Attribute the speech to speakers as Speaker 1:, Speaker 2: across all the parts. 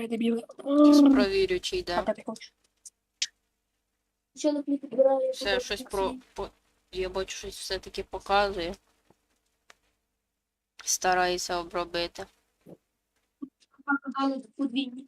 Speaker 1: Я дебіл.
Speaker 2: Зараз провірю, чи йде.
Speaker 1: Папа, ти хочеш?
Speaker 3: Що на пліт підбирає?
Speaker 2: Все, щось про. по- Я бачу, щось все-таки показує. Старається обробити.
Speaker 3: Подвійні.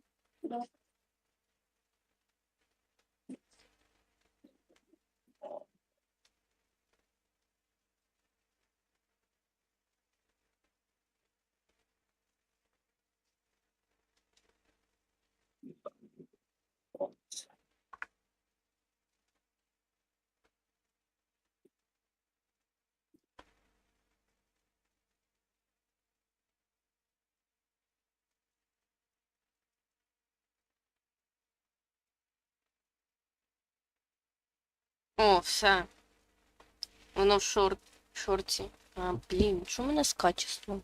Speaker 2: О, все. Воно в шор... шорці. А, блін, що в мене з качеством?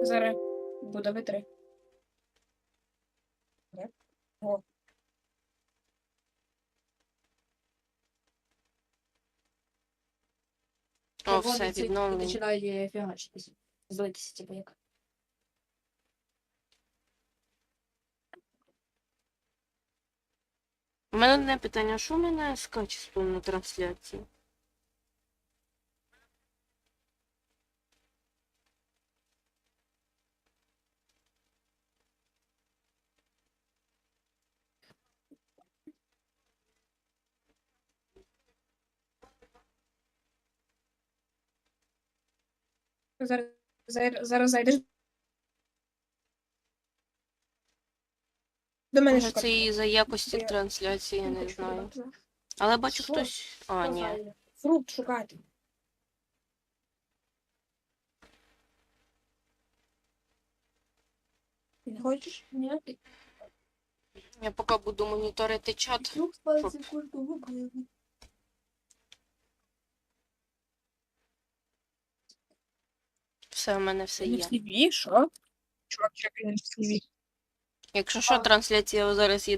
Speaker 1: Зараз буде витри. О,
Speaker 2: О, все,
Speaker 3: І
Speaker 2: відновлено.
Speaker 3: починає фігачитись. Злитися, типу, як.
Speaker 2: У мене одне питання, що в мене скаче з на трансляції?
Speaker 1: Зараз, зараз, зайдеш. До мене
Speaker 2: Може, це і за якості
Speaker 1: Я-
Speaker 2: трансляції, я не знаю. Але бачу
Speaker 3: Що?
Speaker 2: хтось. А, ні.
Speaker 1: Фрукт шукати. Ти не хочеш?
Speaker 3: Ні,
Speaker 2: Я поки буду моніторити чат.
Speaker 3: Фрукт культу вибили.
Speaker 2: Все, в мене все є.
Speaker 1: сліві, що? Чувак, чекай, не сліві.
Speaker 2: Якщо що, трансляція зараз є